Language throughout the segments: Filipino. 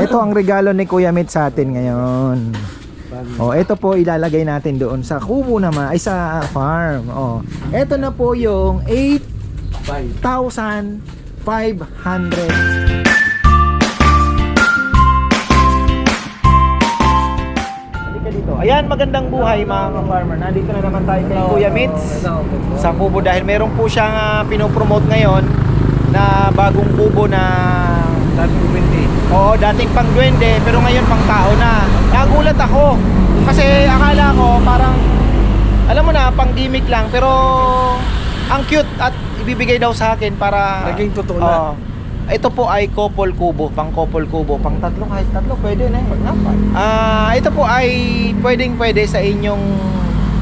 Ito ang regalo ni Kuya Mit sa atin ngayon. Oh, ito po ilalagay natin doon sa kubo naman, ay sa farm. Oh. Ito na po yung 8,500. Halika dito. Ayan, magandang buhay mga ka-farmer. Nandito na naman tayo kay Kuya Mitz sa kubo dahil meron po siyang ah, pinopromote ngayon na bagong kubo na Oo, dating pang duwende pero ngayon pang tao na. Nagulat ako kasi akala ko parang alam mo na pang gimmick lang pero ang cute at ibibigay daw sa akin para Naging totoo na. Oo. ito po ay couple kubo, pang couple kubo, pang tatlo kahit tatlo pwede na yun. Ah, ito po ay pwedeng pwede sa inyong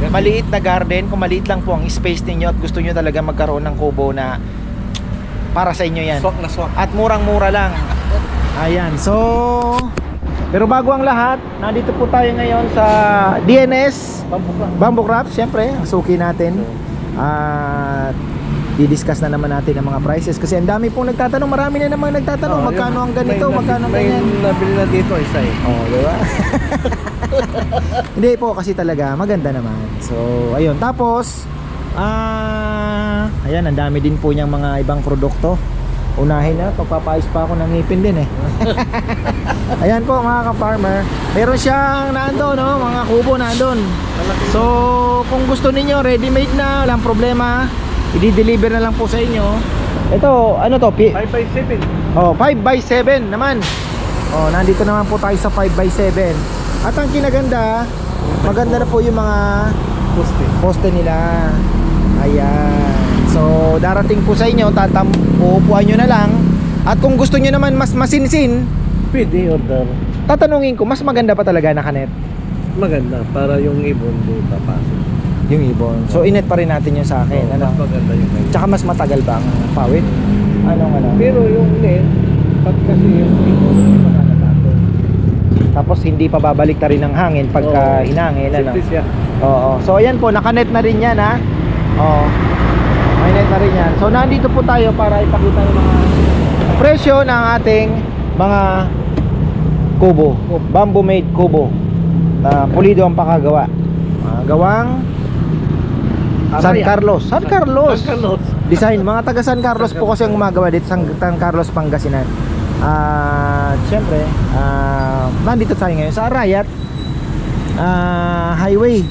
maliit na garden kung maliit lang po ang space ninyo at gusto nyo talaga magkaroon ng kubo na para sa inyo yan. Swak na swak. At murang-mura lang. Ayan, so pero bago ang lahat, nandito po tayo ngayon sa DNS Bamboo Craft, syempre, ang suki natin. At i-discuss na naman natin ang mga prices kasi ang dami pong nagtatanong, marami na naman nagtatanong Oh, magkano ang ganito, May- magkano ang may ganyan. nabili na dito isa eh. Oh, di ba? Hindi po kasi talaga maganda naman. So, ayun. Tapos ah ayan, ang dami din po niyang mga ibang produkto. Unahin na, pagpapayos pa ako ng ngipin din eh. ayan po mga ka-farmer. Meron siyang naandun, no? mga kubo naandun. So, kung gusto ninyo, ready-made na, walang problema. I-deliver na lang po sa inyo. Ito, ano to? Pi- 5 by 7. Oh, 5 by 7 naman. Oh, nandito naman po tayo sa 5 by 7. At ang kinaganda, maganda na po yung mga Poste. poste nila. Ayan. So, darating po sa inyo, tatam uupuan nyo na lang. At kung gusto nyo naman mas masinsin, Pwede order. tatanungin ko, mas maganda pa talaga nakanet Maganda para yung ibon doon papasok. yung ibon. So, inet pa rin natin yung sa akin. Oo, Ano? Mas maganda yung ibon. Tsaka mas matagal ba ang pawid? Anong ano? Pero yung net, pag kasi yung ibon. Tapos hindi pa babalik na rin ng hangin pagka Oo. hinangin. Ano? Oo. So ayan po, nakanet na rin yan ha. Oo. May net na rin yan. So nandito po tayo para ipakita yung mga presyo ng ating mga kubo. Bamboo made kubo. Na pulido ang pakagawa. Ah, gawang San Araya. Carlos. San Carlos. San Carlos. Design. Mga taga San Carlos po kasi ang gumagawa dito sa San Carlos, Pangasinan. Ah, siyempre, ah, nandito tayo ngayon sa Arayat ah, Highway.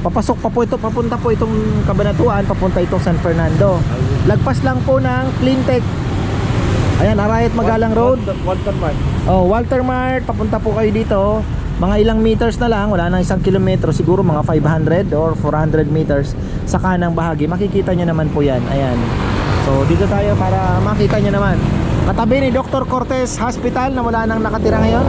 Papasok pa po ito, papunta po itong Kabanatuan, papunta itong San Fernando. Lagpas lang po ng Cleantech. Ayan, Arayat Magalang Road. Walter Mart. Oh, Walter Mart, papunta po kayo dito. Mga ilang meters na lang, wala nang isang kilometro, siguro mga 500 or 400 meters sa kanang bahagi. Makikita nyo naman po yan. Ayan. So, dito tayo para makita nyo naman. Katabi ni Dr. Cortez Hospital na wala nang nakatira ngayon.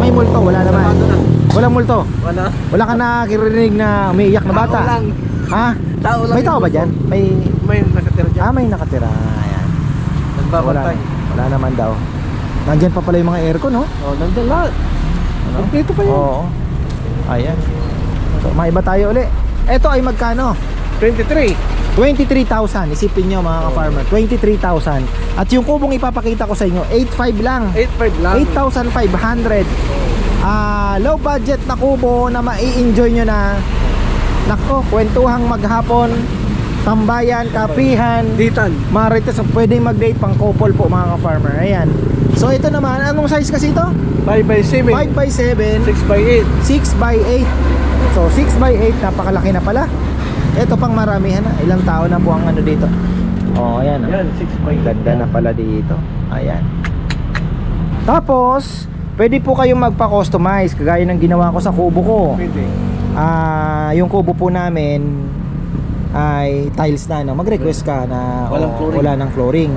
May multo, wala naman. Walang multo. Wala. Wala ka nakirinig na umiiyak na bata. Tao lang. Ha? Tao lang. May tao ba dyan? May May nakatira dyan. Ah, may nakatira. Ayan. Wala, Nagbabantay. wala naman daw. Nandyan pa pala yung mga aircon, no? Oh, nandun lahat. Ano? Kompleto pa yun. Oo. Ayan. So, maiba tayo uli. Ito ay magkano? 23. 23,000. Isipin nyo mga ka-farmer. 23,000. At yung kubong ipapakita ko sa inyo, 8,500 lang. 8.5 lang. 8,500. Ah, low budget na kubo na mai-enjoy nyo na. Nako, kwentuhang maghapon, tambayan, kapihan, Ditan. marites, pwedeng mag-date pang couple po mga ka-farmer. Ayan. So ito naman, anong size kasi ito? 5 by 7. 5 by 7 6 by 8. 6 by 8 So 6 by 8 Napakalaki na pala Ito pang maramihan na Ilang tao na po ang ano dito Oh ayan oh. Yan, 6 by 8. Ganda na pala dito Ayan Tapos Pwede po kayong magpa-customize Kagaya ng ginawa ko sa kubo ko Pwede. Ah, Yung kubo po namin Ay tiles na no? Mag-request ka na Walang oh, flooring. Wala ng flooring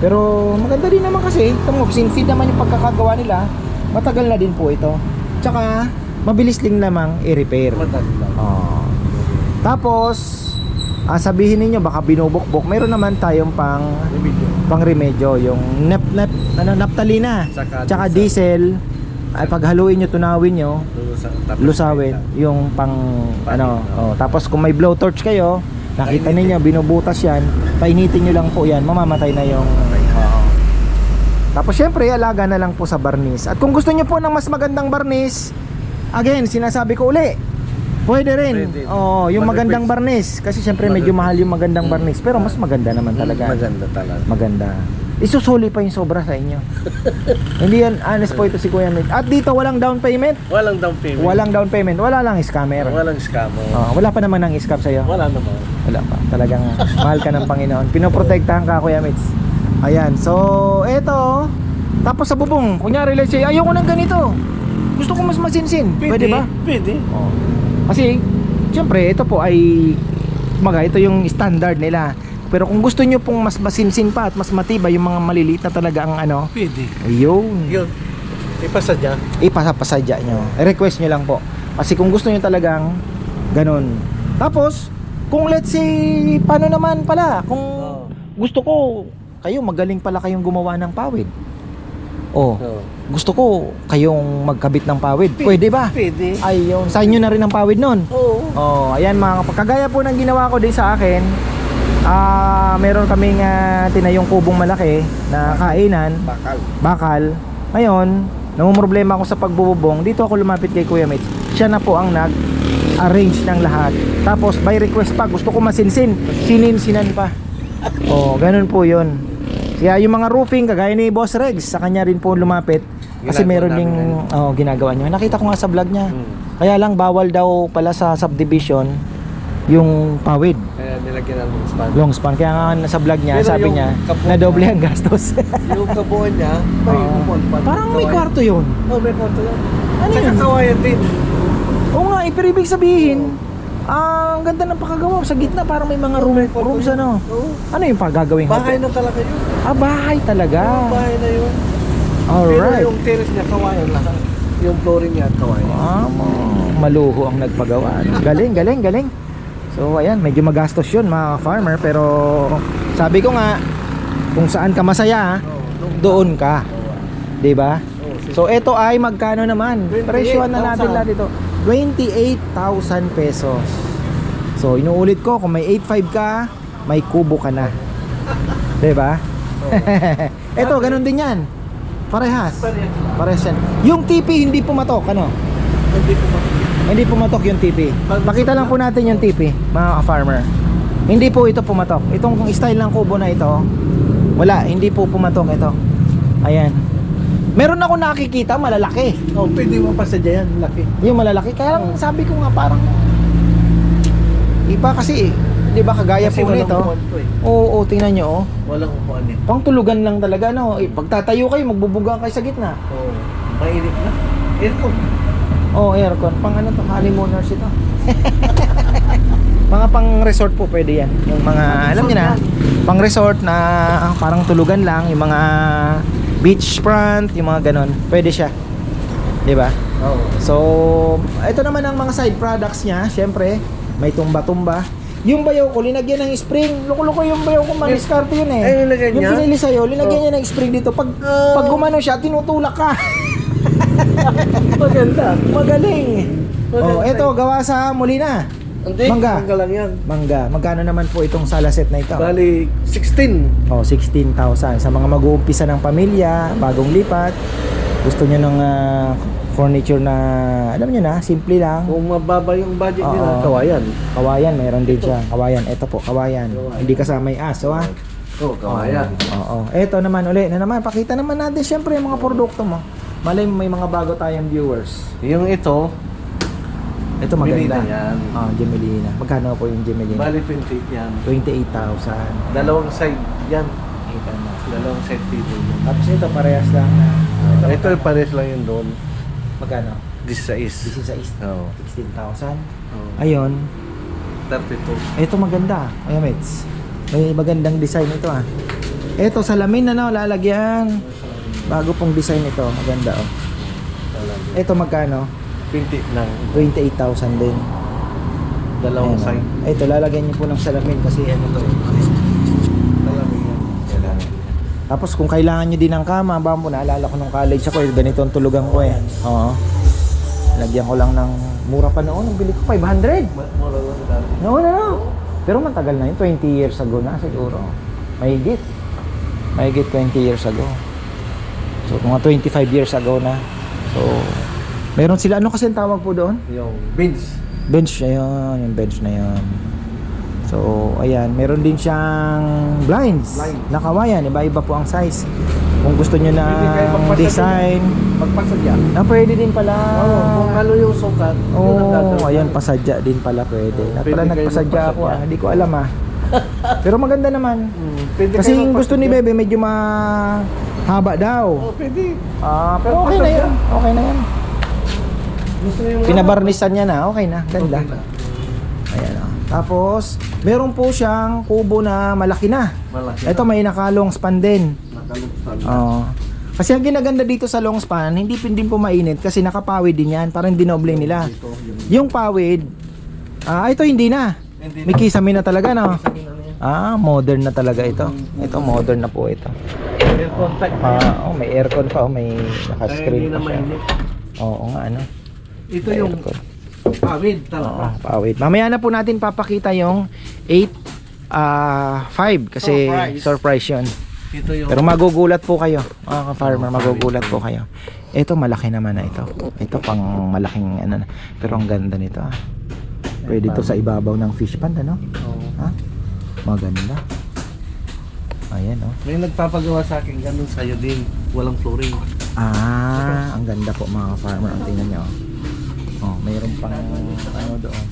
Pero maganda din naman kasi Tamo, sinfeed naman yung pagkakagawa nila Matagal na din po ito Tsaka Mabilis din namang i-repair Madali lang. Oh. Tapos, ah, sabihin ninyo baka binubukbok. Meron naman tayong pang Remedyo. pang remedyo, yung nep nep ano naptalina, Tsaka tsaka diesel. Ay paghaluin nyo, tunawin tapos lusawin yung pang ano. Oh, tapos kung may blowtorch kayo, nakita ninyo binubutas yan, painitin nyo lang po yan, mamamatay na yung Oo. Tapos syempre, alaga na lang po sa barnis. At kung gusto niyo po ng mas magandang barnis, again, sinasabi ko uli, pwede rin. Pwede. Oo, yung magandang barnis. Kasi syempre medyo mahal yung magandang barnis. Pero mas maganda naman talaga. Maganda talaga. Maganda. Isusuli pa yung sobra sa inyo. Hindi yan, honest po ito si Kuya Mid. At dito, walang down payment. Walang down payment. Walang down payment. Wala lang scammer. Walang scam. oh. Wala pa naman ng scam sa'yo. Wala naman. Wala pa. Talagang mahal ka ng Panginoon. Pinoprotektahan ka, Kuya Mitz. Ayan. So, eto. Tapos sa bubong. Kunyari, let's say, ayoko ng ganito. Gusto ko mas masinsin. Pwede, ba? Pwede. Oo. Kasi, syempre, ito po ay, maga, ito yung standard nila. Pero kung gusto nyo pong mas masinsin pa at mas matibay yung mga maliliit na talaga ang ano, Pwede. ayun. Yun. Ipasa dyan. ipasapasadya nyo. I-request nyo lang po. Kasi kung gusto nyo talagang ganun. Tapos, kung let's say, paano naman pala, kung Oo. gusto ko, kayo magaling pala kayong gumawa ng pawid. Oh, Oo. gusto ko kayong magkabit ng pawid. Pwede ba? Pwede. Ayun, sa inyo na rin ang pawid nun. Oo. Oh, ayan mga kapag kagaya po ng ginawa ko din sa akin. Ah, meron kaming ah, tinayong kubong malaki na kainan Bakal. bakal. Ngayon, namumroblema ako sa pagbububong. Dito ako lumapit kay Kuya Mitch. Siya na po ang nag-arrange ng lahat. Tapos by request pa, gusto ko masinsin. Sininsinan pa. Oh, ganun po 'yon. Kaya yung mga roofing kagaya ni Boss Regs, sa kanya rin po lumapit. Kasi Ginagawa meron namin ding oh, ginagawa niyo. Nakita ko nga sa vlog niya. Hmm. Kaya lang bawal daw pala sa subdivision yung pawid Kaya nilagyan ng span. long span kaya nga nasa vlog niya Pero sabi yung niya kabuuan- na doble ang gastos yung kabuuan niya, may Oo. upuan pa. parang may Kawayan. kwarto yun Oh, may kwarto yan. Ano Tsaka yun? kawayan din. Oo nga, eh, pero ibig sabihin, ah, ang ganda ng pakagawa sa gitna, parang may mga room, rooms ano. Ano yung pagagawing Bahay hotel? na talaga yun. Ah, bahay talaga. Oo, bahay na yun. Alright. Pero yung terrace niya, kawayan lahat. Yung flooring niya, kawayan. Ah, mo- maluho ang nagpagawa. Galing, galing, galing. So, ayan, medyo magastos yun mga farmer, pero sabi ko nga, kung saan ka masaya, Oo, doon ka. Oo. 'Di ba? Oo, sige. So, ito ay magkano naman? 28,000. Presyohan na natin lahat ito. 28,000 pesos. So, inuulit ko, kung may 8.5 ka, may kubo ka na. 'Di ba? ito, ganun din 'yan. Parehas. Parehas. Yan. Yung TP hindi pumatok, ano? Hindi makikita. Hindi pumatok yung TP. Pakita lang po natin yung TP, mga ka-farmer. Hindi po ito pumatok. Itong style ng kubo na ito, wala, hindi po pumatok ito. Ayan. Meron ako nakikita malalaki. Oh, pwede mo pa sa dyan, laki. Yung malalaki, kaya lang sabi ko nga parang iba kasi, 'di ba kagaya Kasi po walang nito. upuan to eh. Oo, oo, tingnan nyo, oh. Walang upuan eh. Pang tulugan lang talaga, no? Eh, pagtatayo kayo, magbubuga kayo sa gitna. Oo. Mainit na. Aircon. Oh, aircon. Pang ano to, honeymooners ito. mga pang resort po pwede yan. Yung mga, alam niyo na, pang resort na parang tulugan lang, yung mga beach front, yung mga ganon. Pwede siya. 'Di ba? Oo. So, ito naman ang mga side products niya. Syempre, may tumba-tumba. Yung bayaw ko, linagyan ng spring. Loko-loko yung bayaw ko, maniskarte yun eh. Ay, nilagyan yung niya? pinili sa'yo, linagyan Oh. niya ng spring dito. Pag, Ah. pag gumano siya, tinutulak ka. Maganda. Magaling. Maganda Oh, ito gawa sa Molina. Hindi, Mangga. mangga lang yan. Mangga. Magkano naman po itong sala set na ito? Bali, 16. Oh, 16,000 sa mga mag-uumpisa ng pamilya, bagong lipat. Gusto niyo ng ah, furniture na alam niyo na, simple lang. Kung mababa yung budget nila, Oo. kawayan. Kawayan, meron din siya. Kawayan, ito po, kawayan. Kawayan. Hindi kasama yung aso ha. Oo, kawayan. Oo. Ito naman uli, na naman pakita naman natin syempre yung mga produkto mo. Malay mo may mga bago tayong viewers. Yung ito, Ito maganda. Gemelina yan. Oh, Gemelina. Magkano po yung Gemelina? bali 28 yan. 28,000. Dalawang side yan. Kita mo. Dalawang side table yan. Tapos ito parehas lang na. Ito, ito magkano? pares lang yun doon. Magkano? This is. This is a is Oo. 16,000. Oo. Ayun. 32. Ito maganda. Ayan, mates. May magandang design ito ah. Ito salamin na no, lalagyan. Bago pong design ito, maganda oh. Ito magkano? 20 lang. 28,000 din. Dalawang Ayan, side. oh. Ito lalagyan niyo po ng salamin kasi ano to. Talaga yan. Tapos kung kailangan niyo din ng kama, ba mo naalala ko nung college ako, eh, ganito ang tulugan ko eh. Oo. Lagyan ko lang ng mura pa noon, bili ko 500. Ma- Mura lang dati. No, no, no. Pero matagal na yun, 20 years ago na siguro. Mahigit. Mahigit 20 years ago. So mga 25 years ago na. So meron sila ano kasi ang tawag po doon? Yung. Bench na yun, yung bench na yun. So, ayan, meron din siyang blinds. Blind. Nakawayan, iba-iba po ang size. Kung gusto nyo na magpasadya design, Pagpasadya. na pwede din pala. Oo, kung ano yung sukat, yun Oo, gagawin. ayan, pasadya din pala pwede. Na pwede pala nagpasadya ako magpasadya. ah, hindi ko alam ah. Pero maganda naman. Hmm, pwede Kasi yung gusto ni magpasadya. Bebe medyo mahaba daw. Oo, pwede. Ah, pero okay na yan. Okay na yan. Pinabarnisan niya na, okay na. Ganda. Okay na. Ayan oh. Tapos, meron po siyang kubo na malaki na. Malaki Ito may nakalong span din. Nakalugtan. Oo. Kasi ang ginaganda dito sa long span, hindi pin din po mainit kasi nakapawid din yan. Parang dinoble nila. Yung- pawid, ah ito hindi na. May kisame na talaga no. Ah, modern na talaga ito. Ito modern na po ito. Air contact na yan. Ah, oh, may aircon pa, oh, may naka-screen na pa siya. Oo nga ano. Ito May yung aircon. pawid Oo, talaga. pawid. Mamaya na po natin papakita yung 8 ah 5 kasi Surprise. surprise 'yun. Ito yung Pero magugulat po kayo, mga ka-farmer, magugulat po kayo. Ito malaki naman na ito. Ito pang malaking ano na. Pero ang ganda nito ah. Pwede to sa ibabaw ng fish pond ano? Oo. Ha? Maganda. Ayan oh. May nagpapagawa sa akin ganun sa'yo din. Walang flooring. Ah, ang ganda po mga farmer. Ang tingnan nyo. Oh, mayroon pang ano doon.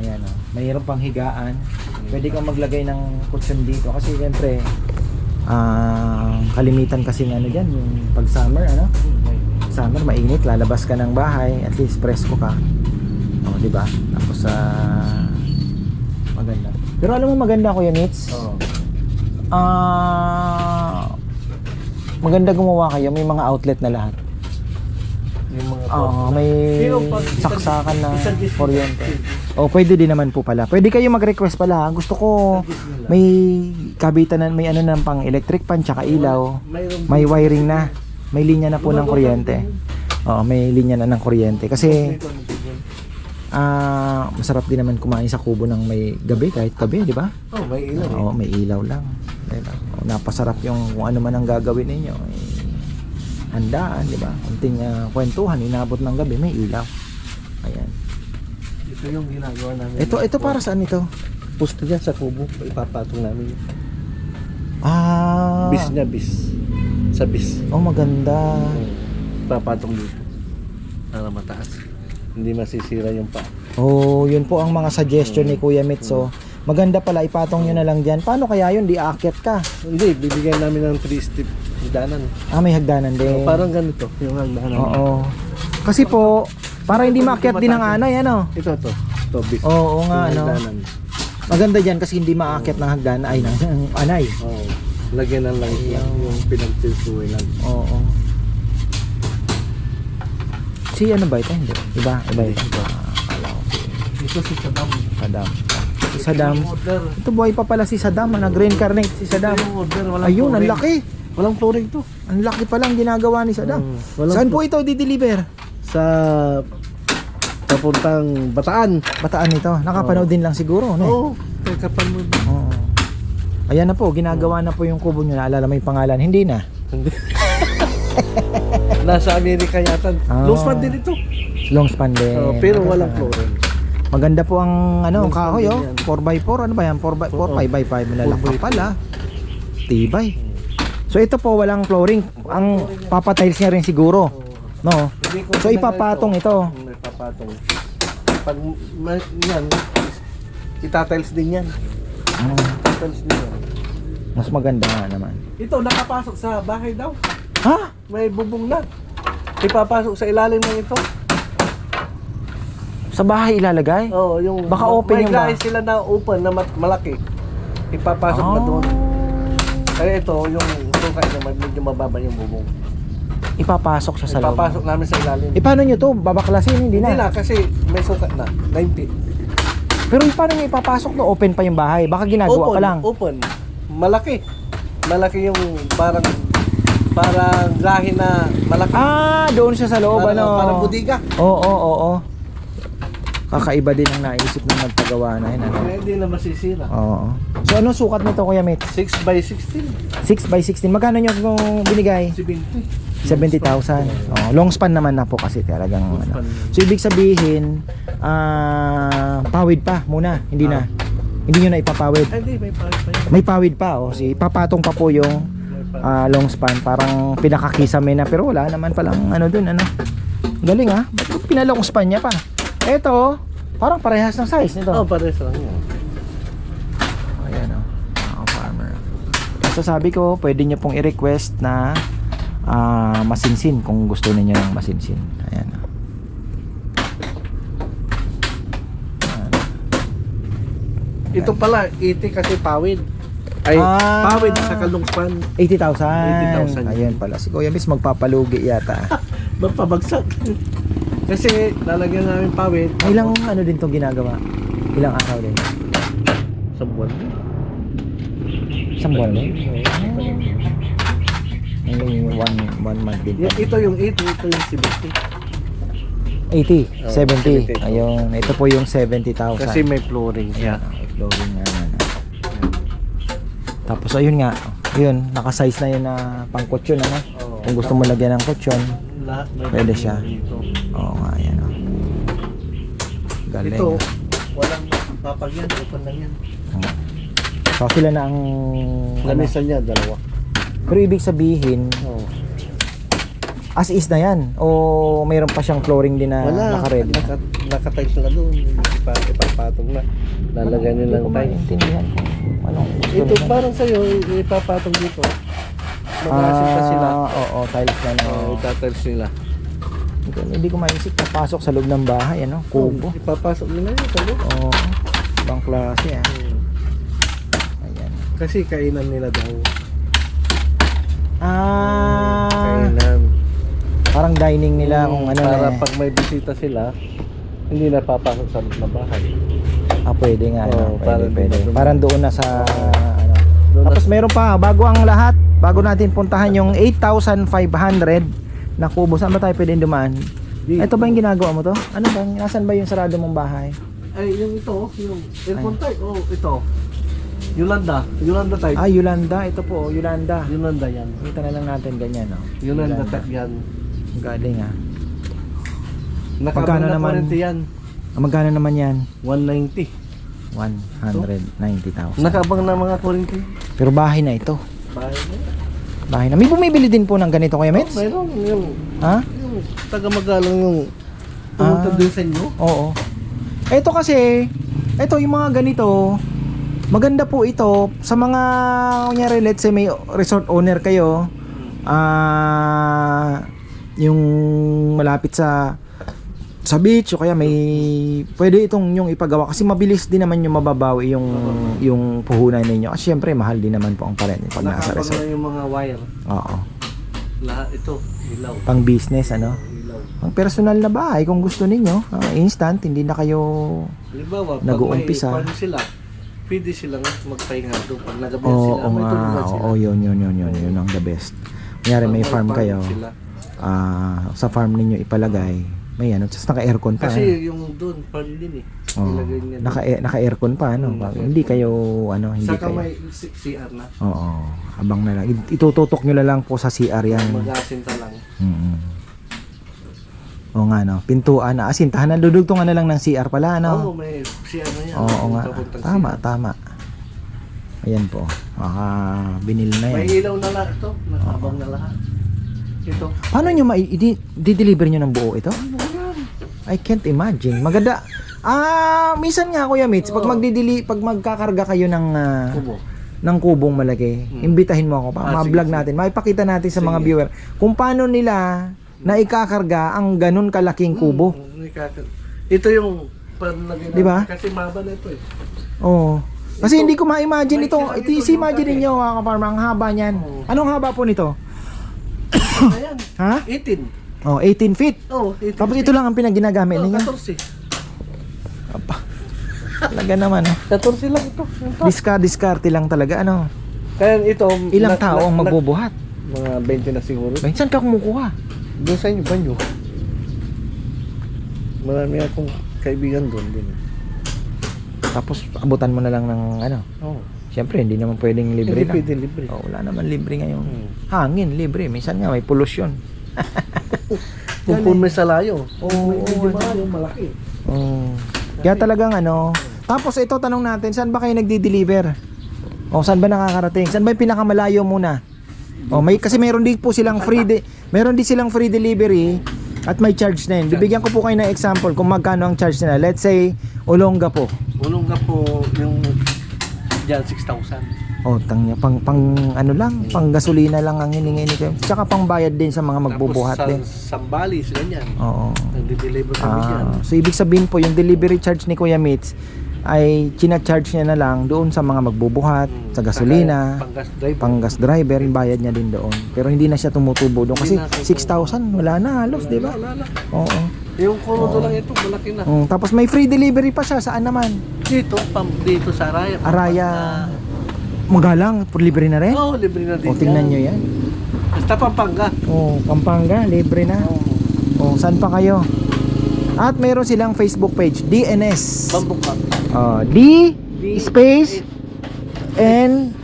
Ayan oh. Mayroon pang higaan. Pwede kang maglagay ng cushion dito kasi siyempre ah kalimitan kasi ano diyan yung pag summer ano? Summer mainit, lalabas ka ng bahay, at least presko ka. Oh, di ba? Tapos sa maganda. Pero alam mo maganda ko Nits? Oo. Ah, maganda gumawa kayo. May mga outlet na lahat. Oo, may Pero pag isang- saksakan na isang dis- kuryente. O, pwede din naman po pala. Pwede kayo mag-request pala. Gusto ko may kabitan na, may ano na pang electric pan tsaka ilaw. Mayroon May wiring na. May linya na po ng kuryente. Oo, may linya na ng kuryente. Kasi ah masarap din naman kumain sa kubo ng may gabi kahit gabi, di ba? Oh, may ilaw eh. Oo, may ilaw lang. Diba? Napasarap yung kung ano man ang gagawin ninyo. Eh, handaan, di ba? Kunting ah, kwentuhan, inabot ng gabi, may ilaw. Ayan. Ito yung ginagawa namin. Ito, ito para saan ito? Pusto dyan sa kubo. Ipapatong namin. Ah, Bis niya, bis. Sa bis. oh maganda. Ipapatong dito. Para mataas. Hindi masisira yung pa. Oh, yun po ang mga suggestion ni Kuya Mitso. Maganda pala, ipatong nyo na lang dyan. Paano kaya yun? Di aakyat ka. Hindi, bibigyan namin ng 3 step hidanan. Ah, may hagdanan din. Parang ganito, yung hagdanan. Oo. Kasi po, para hindi maakyat din ang anay, ano? Ito, to. To, bis. Oo nga, Yung ano? hagdanan. Maganda dyan kasi hindi maakyat ng hagdan ay ng, ng anay. Oo. Lagyan ng lang lang yung pinagtisuwi lang. Oo. Si ano ba ito? Hindi. Iba, iba ito. Iba. Akala ko si Ito si Saddam. Saddam. Si Saddam. Ito buhay pa pala si Saddam. Nag-reincarnate si Saddam. Ito Ayun, ang laki. Walang flooring to. Ang laki pa lang ginagawa ni Saddam. Walang Saan po ito di-deliver? Sa papuntang Bataan. Bataan ito. Nakapanood din lang siguro. No? Oo. Kaya kapal mo. Oo. Ayan na po, ginagawa na po yung kubo nyo. Naalala mo yung pangalan? Hindi na. Hindi. Nasa Amerika yata. Ah. Low span din ito. Long span din. Oo, pero walang flooring. Maganda po ang ano, Long kahoy oh. din yan. 4x4 ano ba yan? 4x4, Oo. 5x5 malalaki 4x4. pala. Tibay. So ito po walang flooring. Ang papatiles niya rin siguro. No. So ipapatong ito. Mm, Ipapatong. Pag ma- yan, itatiles din yan. Mm, Itatiles din yan. mas maganda nga naman. Ito, nakapasok sa bahay daw. Ha? May bubong na. Ipapasok sa ilalim ng ito. Sa bahay ilalagay? Oo, yung Baka open may yung ba- sila na open na mat- malaki. Ipapasok na Ah. doon. Kaya ito, yung sukay naman medyo mababa yung bubong. Ipapasok siya sa loob. Ipapasok namin sa ilalim. Eh paano nyo to? Babaklasin? Hindi Hindi na. na kasi may sukat na. 90. Pero paano nyo ipapasok no? Open pa yung bahay. Baka ginagawa open, pa lang. open. Malaki. Malaki yung parang parang gahi na malaki. Ah, doon siya sa loob parang, ano. parang budiga. Oo, oo, oo. Kakaiba din ang naisip ng nagpagawa na yun. Ano? Kaya hindi na masisira. Oo. So ano sukat nito Kuya Mitch? 6 by 16. 6 by 16. Magkano nyo kung binigay? 70. 70,000. Oh, long span naman na po kasi talagang Long ano. So ibig sabihin ah pawid pa muna, hindi na. Hindi nyo na ipapawid. Ay, hindi, may pawid pa yun. May pawid pa oh. Si papatong pa po yung ah, long span parang pinakakisame na pero wala naman palang ano dun ano. Galing ah. Ba't pinalong span niya pa? Eto, parang parehas ng size nito. Oh, pares lang yan. Ayan o, mga farmer. So sabi ko, pwede nyo pong i-request na ah, masinsin kung gusto niyo ng masinsin. Ayan o. Ayan. Ito pala, 80 kasi pawid. Ay, Ah. pawid sa kalungpan. 80,000. 80,000. Ayan pala. Si Kuya Bis magpapalugi yata. Mapabagsak. Kasi lalagyan namin pawid. Ilang ano din to ginagawa? Ilang araw din? Sa buwan. Isang buwan din? I mean, one, one month din. Yan, ito yung 80, ito yung 70. 80, Oh, 70. 70. Ayun, ito po yung 70,000. Kasi may flooring siya. oh, flooring nga yan. Tapos ayun nga, yun, nakasize na yun na pang kutsyon ano. Oo. Kung gusto mo lagyan ng kutsyon, may Pwede siya. Dito. Oo nga yan oh. Galing. Ito, walang papagyan. Open lang yan. Oo. So sila na ang ano, Lamesa niya, dalawa. pero ibig sabihin Oo. as is na yan o mayroon pa siyang flooring din na Wala, naka-ready. naka, nakatight na doon. Hindi pa ipapatong na. Lalagyan nilang ko tight. maintindihan kung anong Ito nila. parang sa'yo, ipapatong dito. Mag-asin pa sila. Ah, Oo, tiles na na. Oo, itatiles nila. Hindi ko- Hindi ko maisip na pasok sa loob ng bahay, ano? Kubo. Ipapasok nila yun sa loob. Oo. Ibang klase, ah. Hmm. Ayan. Kasi kainan nila daw. Ah, Kainan. parang dining nila kung ano Para na. eh. pag may bisita sila, hindi na papasok sa loob ng bahay. Ah, pwede nga. Oo, ano, pwede, parang pwede. doon. Parang doon na sa ano. Doon Tapos meron pa, bago ang lahat, bago natin puntahan yung 8,500 na kubo. Saan ba tayo pwedeng dumaan? Ito ba yung ginagawa mo to? Ano ba? Nasaan ba yung sarado mong bahay? Ay, yung ito, yung aircon type. Oh, ito. Yolanda. Yolanda type. Ah, Yolanda. Ito po, oh, Yolanda. Yolanda yan. Kita na lang natin ganyan, no? Yolanda type yan. Galing ah. Nakabang Magkano na naman? 40 yan. Ah, Magkano naman yan? 190. 190,000. Nakabang na mga 40. Pero bahay na ito. Bahay na. Bahay na. May bumibili din po ng ganito, Kuya Mets? Oh, mayroon yung, Ha? yung taga-magalang yung pumunta Ah. din sa inyo. Oo. Ito kasi, ito yung mga ganito, maganda po ito sa mga, kunyari, let's say may resort owner kayo, ah, yung malapit sa sa beach o kaya may pwede itong yung ipagawa kasi mabilis din naman yung mababawi yung yung puhunan ninyo kasi syempre mahal din naman po ang parent pag nasa Nakabang resort na yung mga wire. oo Lahat ito, ilaw. pang business ano Ilaw. ang personal na bahay kung gusto ninyo ah, instant hindi na kayo Halimbawa, pag Nag-uumpisa. may sila, pwede silang magpahinga doon. Pag nagabi Oo sila, may nga, tulungan sila. oo, yun, yun, yun, yun, yun ang the best. Kunyari may Pag farm kayo, sila. ah, sa farm ninyo ipalagay, may ano, just naka-aircon pa. Kasi eh. yung doon, farm din eh. Oo, naka, naka-aircon pa, ano, Hmm, hindi kayo, ano, hindi Saka kayo. may C- CR na. Oo, abang na lang. It- Itututok nyo na lang po sa CR yan. Mag-asinta lang. Mm Oo nga, no. Pintuan na. Asintahan na. Dudugtungan na lang ng CR pala, Oo, ano. may CR na yan. Oo nga. Papuntang Tama, CR. tama. Ayan po. Maka binil na May yan. ilaw na lahat ito. Nakabang na lahat. Ito. Paano nyo ma-deliver nyo ng buo ito? I can't imagine. Maganda. Ah, minsan nga Kuya Mitch, pag magdidili, pag magkakarga kayo ng ah, Kubo. ng kubong malaki, Hmm. imbitahin mo ako pa, Ah, ma-vlog sige, natin. Maipakita natin sa mga Sige. viewer kung paano nila na ikakarga ang ganun kalaking kubo. Hmm, ikaka- Ito yung panlagay Di ba? Kasi maba na ito eh. Oo. Kasi Ito, hindi ko ma-imagine ito. Ito yung imagine niyo mga kaparma, ang haba niyan. Oo. Anong haba po nito? Ayan. Ha? 18. Oh, 18 feet. Oh, 18. Tapos ito lang ang pinaginagamit Oh, ninyo. 14. Apa. Talaga naman ah. 14 lang ito. Diska diskarte lang talaga ano. Kaya ito, Ilang na- tao ang magbubuhat? Mga 20 na siguro. Ba, saan ka kumukuha? Doon sa inyo, banyo. Marami akong kaibigan doon din. Tapos abutan mo na lang ng ano. Oo. Siyempre, hindi naman pwedeng libre Hindi lang. pwede libre. Oh, wala naman libre ngayon. Hmm. Hangin, libre. Minsan nga may pollution. Kung may salayo. Oo, oo. malayo, malaki. Oh. Kaya talagang ano. Tapos ito tanong natin, saan ba kayo nagdi-deliver? O saan ba nakakarating? Saan ba yung pinakamalayo muna? O may kasi meron din po silang free de, meron din silang free delivery at may charge na yun. Bibigyan ko po kayo ng example kung magkano ang charge nila. Let's say Olonga po. Ulong nga po yung dyan 6,000. O tangya pang pang ano lang, pang gasolina lang ang hiningi ni kayo. Tsaka pang bayad din sa mga magbubuhat Tapos din. sa Sambales, ganyan. Oo. Nagde-deliver kami dyan. Ah, so ibig sabihin po yung delivery charge ni Kuya Mitz ay china-charge niya na lang doon sa mga magbubuhat, Hmm. sa gasolina, Panggas driver. panggas driver, yung bayad niya din doon. Pero hindi na siya tumutubo doon kasi Hindi na. 6,000 wala na halos, di ba? Wala, wala. Oo. Yung kurudo lang ito, malaki na. Mm, tapos may free delivery pa siya saan naman? Dito, pam, dito sa Araya. Araya. Magalang, libre na rin. Oo, oh, libre na din O tingnan nyo yan. Basta Pampanga. Oh, Pampanga, libre na. Oh, saan pa kayo? At meron silang Facebook page, DNS. Bambuka. Oh, D space N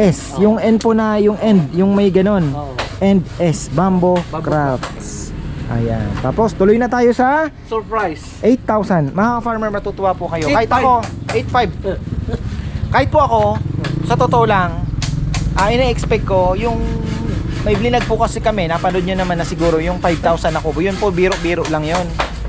S. Yung N po na yung end, yung may ganon. Oo. And S, Bambo Bambo Crafts. Ayan. Tapos tuloy na tayo sa Surprise. 8,000. Mga farmer matutuwa po kayo. Kahit 8,500. ako, 8,500. Kahit po ako, sa totoo lang, ah, ina-expect ko yung may blinag po kasi kami, napanood nyo naman na siguro yung 5,000 ako. Yun po, biro-biro lang yun.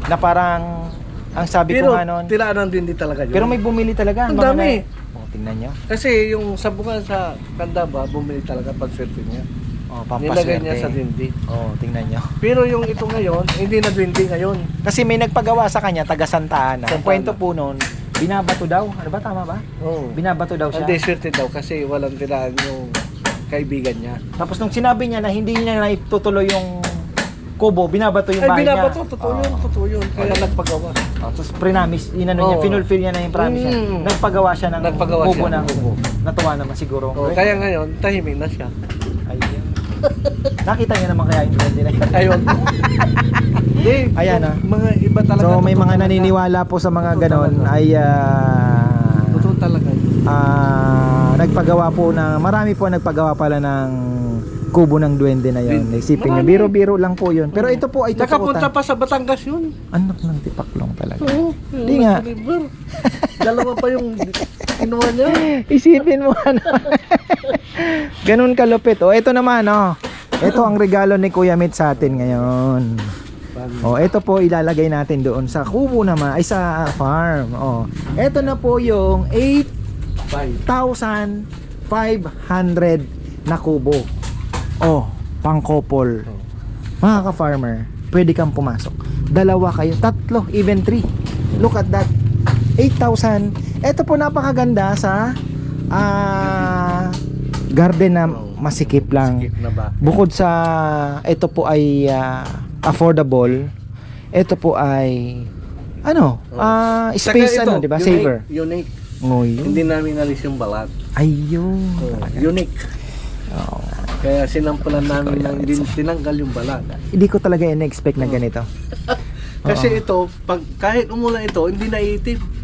Na parang, ang sabi Pero ko nga nun, tilaan din di talaga yun. pero may bumili talaga. Ang dami. na- Oh, tingnan nyo. Kasi yung sabukan sa Kandaba, bumili talaga pag swerte niya. Oh, Nilagay niya sa dindi. Oh, tingnan nyo. Pero yung ito ngayon, hindi na dindi ngayon. Kasi may nagpagawa sa kanya, taga Santa Ana. Ang kwento po noon, binabato daw. Ano ba, tama ba? Oo. Binabato daw siya. Hindi swerte daw kasi walang tilaan yung kaibigan niya. Tapos nung sinabi niya na hindi niya na itutuloy yung kubo, binabato yung Ay, bahay binabato, niya. totoo yun, Oo. totoo yun. Kaya nagpagawa. Oh, tapos prinamis, inano niya, Oo. finulfill niya na yung promise niya. Mm. Nagpagawa siya ng Nagpagawa kubo siya ng ng kubo. Natuwa naman siguro. Oh, kaya ngayon, tahimik na siya. Ayun. Nakita niya naman kaya yung na yun. Ayun. Hindi. Ayan, ah. Mga iba talaga. So may mga talaga. naniniwala po sa mga Totoo ganon talaga. ay ah, Totoo talaga. ah, nagpagawa po na marami po nagpagawa pala ng kubo ng duwende na yon. Isipin niyo, biro-biro lang po yun. Pero ito po ay Nakapunta totoo. pa sa Batangas yun. Anak ng tipaklong talaga. Oo. Di nga. Deliver. Dalawa pa yung kinuha niya. Isipin mo ano. Ganun kalupit. O, ito naman, oh. Ito ang regalo ni Kuya Mit sa atin ngayon. Oh, ito po ilalagay natin doon sa kubo naman, ay sa farm. Oh. Ito na po yung 8,500 na kubo. Oh, pangkopol. Mga ka-farmer, pwede kang pumasok. Dalawa kayo, tatlo, even three. Look at that. 8,000. Ito po napakaganda sa ah garden na masikip lang. Skip na ba? Bukod sa ito po ay ah, affordable, ito po ay ano, ah space Saka ito, ano, 'di ba? unique, Saver. Unique. Oh, yun. Hindi namin alis yung balat. Ayun. Oh, talaga. unique. Nga. Kaya sinampulan namin ng din, tinanggal yung balat. Hindi ko talaga in-expect na ganito. Kasi Oo. ito, pag kahit umulan ito, hindi na itim. Ah.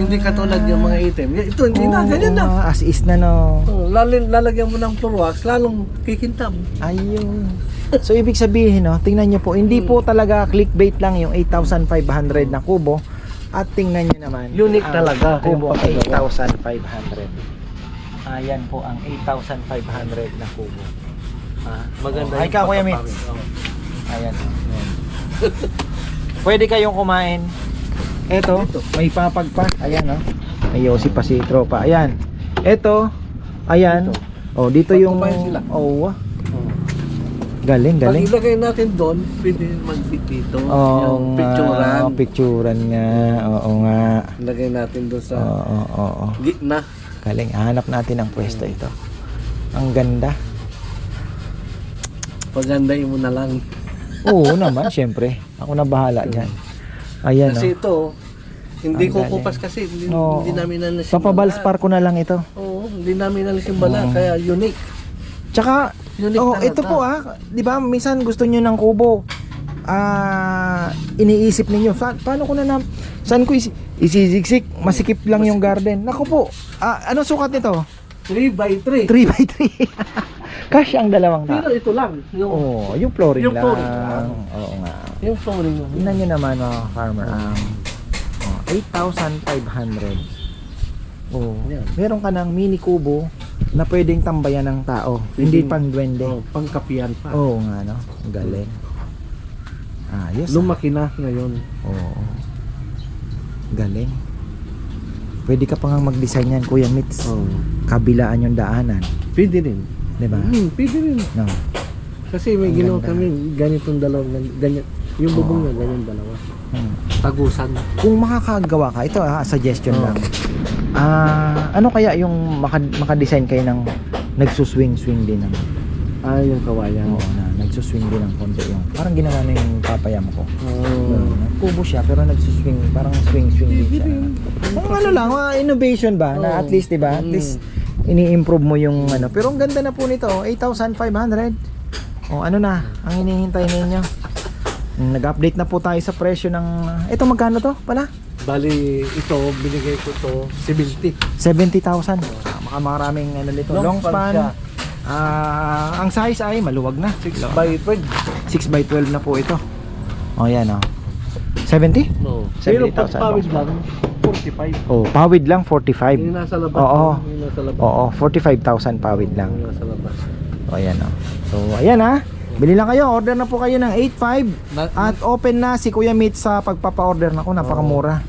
Hindi katulad yung mga itim. Ito hindi na, ganyan na. nga, As is na no. Oh, lalin, lalagyan mo ng Clorox, lalong kikintab. Ayun. So ibig sabihin no, tingnan niyo po, hindi po talaga clickbait lang yung 8,500 na kubo. At tingnan niyo naman. Unique ang talaga Kubo yung pagkagawa. 8,500. Ayan po ang 8,500 na kubo. Ah, Maganda Ay ka Kuya Mitz. Ayan. Pwede kayong kumain. Eto, Dito. may papagpa. Ayan, oh. May yosi pa si tropa. Ayan. Eto, ayan. Oh, dito Pag yung sila. Oh, ah. galing, Pag galing. ilagay natin doon, pwede mag-bit dito. Oo yung nga, picturean. picturean nga. Oo nga. Ilagay natin doon sa Oo, oo, oo. gitna. Galing. Hanap natin ang pwesto ito. Ang ganda. Pagandahin mo na lang. Oo naman, syempre. Ako na bahala dyan. Ayan, Kasi oh. ito, hindi Ang ko galing. kupas kasi. Hindi, Oo. hindi namin nalis yung Papabalspar ko na lang ito. bala. Oo, hindi namin nalis yung bala. Oo. Kaya unique. Tsaka, Unique oh, ito po ah, 'di ba? Minsan gusto niyo ng kubo. ah, iniisip ninyo? Sa, paano ko na na, saan ko isi, isisiksik? Masikip lang yung garden. Naku po, ah, anong sukat nito? 3 by 3. 3 by 3. Cash ang dalawang Pero tao. ito lang. Yung, Oh, yung flooring Yung lang. flooring lang. Oo nga. yung flooring. yung- Tingnan nyo naman mga farmer ang oh, 8,500. Oh, Yan. meron ka ng mini kubo na pwedeng tambayan ng tao. Hindi Pwedeng- pang duwende. Oh, pangkapian pa. Oo nga no. Galing. Ayos. ah. Lumaki na ngayon. Oo. Galing. Pwede ka pa nga mag-design yan, Kuya Mitz. Oh. Kabilaan yung daanan. Pwede rin. Di ba? Hmm, pwede rin. No. Kasi may Ang ginawa ganda. kami ganitong dalawa. Ganyan. Yung bubong na ganyan dalawa. Hmm. Tagusan. Kung makakagawa ka, ito ah, suggestion Oo. lang. Ah, ano kaya yung maka, maka-design kayo ng nagsuswing-swing din naman? Ah, yung kawayan. Oo, na nagsuswing din ng konti yung parang ginawa na yung papayam ko. Oh. Uh, kubo siya pero nagsuswing, parang swing-swing din siya. Kung ano lang, mga innovation ba na Oo. at least 'di ba? At Mm. least ini-improve mo yung ano. Pero ang ganda na po nito, 8,500. O ano na, ang hinihintay ninyo. Nag-update na po tayo sa presyo ng ito magkano to pala? Bali, ito, binigay ko to 70. 70,000. Ah, Maka maraming ano nito, long, span. siya. Ah, ang size ay maluwag na. 6 by 12. 6 by 12 na po ito. O yan o. 70? No. Pero 70,000 pag pawid lang, 45. Oh, pawid lang 45. Yung nasa labas. Oo. Yung nasa labas. Oo, 45,000 pawid lang. Yung nasa labas. O ayan o. So ayan ha. Bili lang kayo, order na po kayo ng 8.5 Na- at open na si Kuya Meat sa pagpapa-order na ko, napakamura.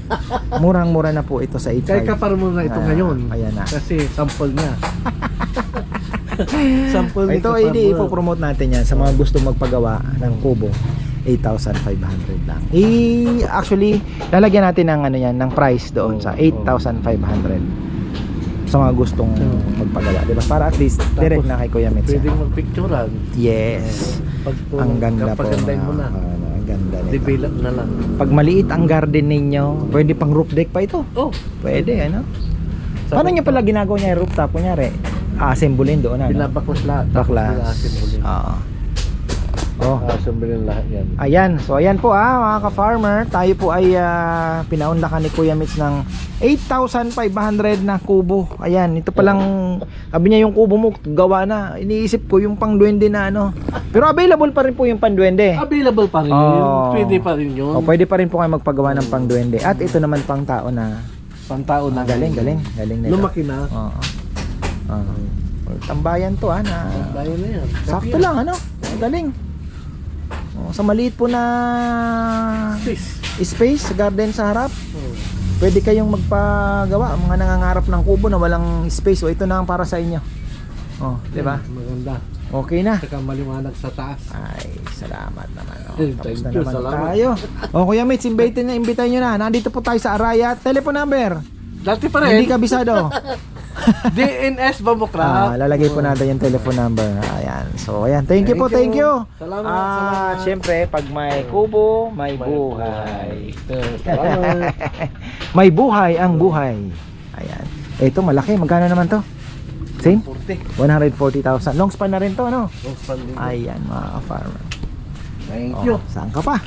Murang-mura na po ito sa 8.5. Kaya kapar mo na ito Ah, ngayon. ayan na. Kasi sample niya. sample Ito Kapar hindi mo. ipopromote natin yan sa mga gusto magpagawa ng kubo. 8,500 lang. I actually lalagyan natin ng ano yan ng price doon sa Oo, 8,500 sa mga gustong Oo. magpagawa, 'di ba? Para at least direct na kay Kuya Mitch. Pwedeng magpicturean. Yes. Pag Ang ganda po. Kapagandahin mo na. ano, ang ganda nito. Develop na lang. Pag maliit ang garden ninyo, pwede pang roof deck pa ito. Oh, Pwede, ano? Paano niyo pala ginagawa niya yung rooftop? Kunyari, a-assemblein doon, ano? Binabaklas lahat. Baklas. Oo. Oh. Assemble lahat yan. Ayan, so ayan po ah mga ka-farmer, tayo po ay uh, pinaunlakan ni Kuya Mitch ng 8,500 na kubo. Ayan, ito palang sabi niya yung kubo mo gawa na. Iniisip ko yung pang duwende na ano. Pero available pa rin po yung pang duwende. Available pa rin yun. Pwede pa rin yun. O pwede pa rin po kayo magpagawa ng pang duwende. At ito naman pang tao na Pantao na. galing, galing, galing nito. Lumaki na. Oo. Oo. Tambayan to ah na Bayan na yan. sakto lang ano. Galing. Oh, sa maliit po na Space. space sa garden sa harap Oh. pwede kayong magpagawa mga nangangarap ng kubo na walang space o ito na ang para sa inyo oh di ba Maganda. okay na Saka maliwanag sa taas. ay salamat naman oh. Eh, tapos thank na you, naman salamat. tayo oh kuya Mitch imbitin na imbitahin nyo na nandito po tayo sa Araya telephone number Dati pa hindi rin. kabisado DNS Bamokrap. ah, lalagay po natin yung telephone number ayan so ayan thank you po Thank thank you. Salamat, ah salamat. syempre pag may kubo may buhay Salamat. may buhay ang buhay. Ayan. Ito malaki. Magkano naman to? Same? 40. 140,000. Long span na rin to, ano? Long span din. Ayan, mga farmer. Thank Oh, you. saan ka pa?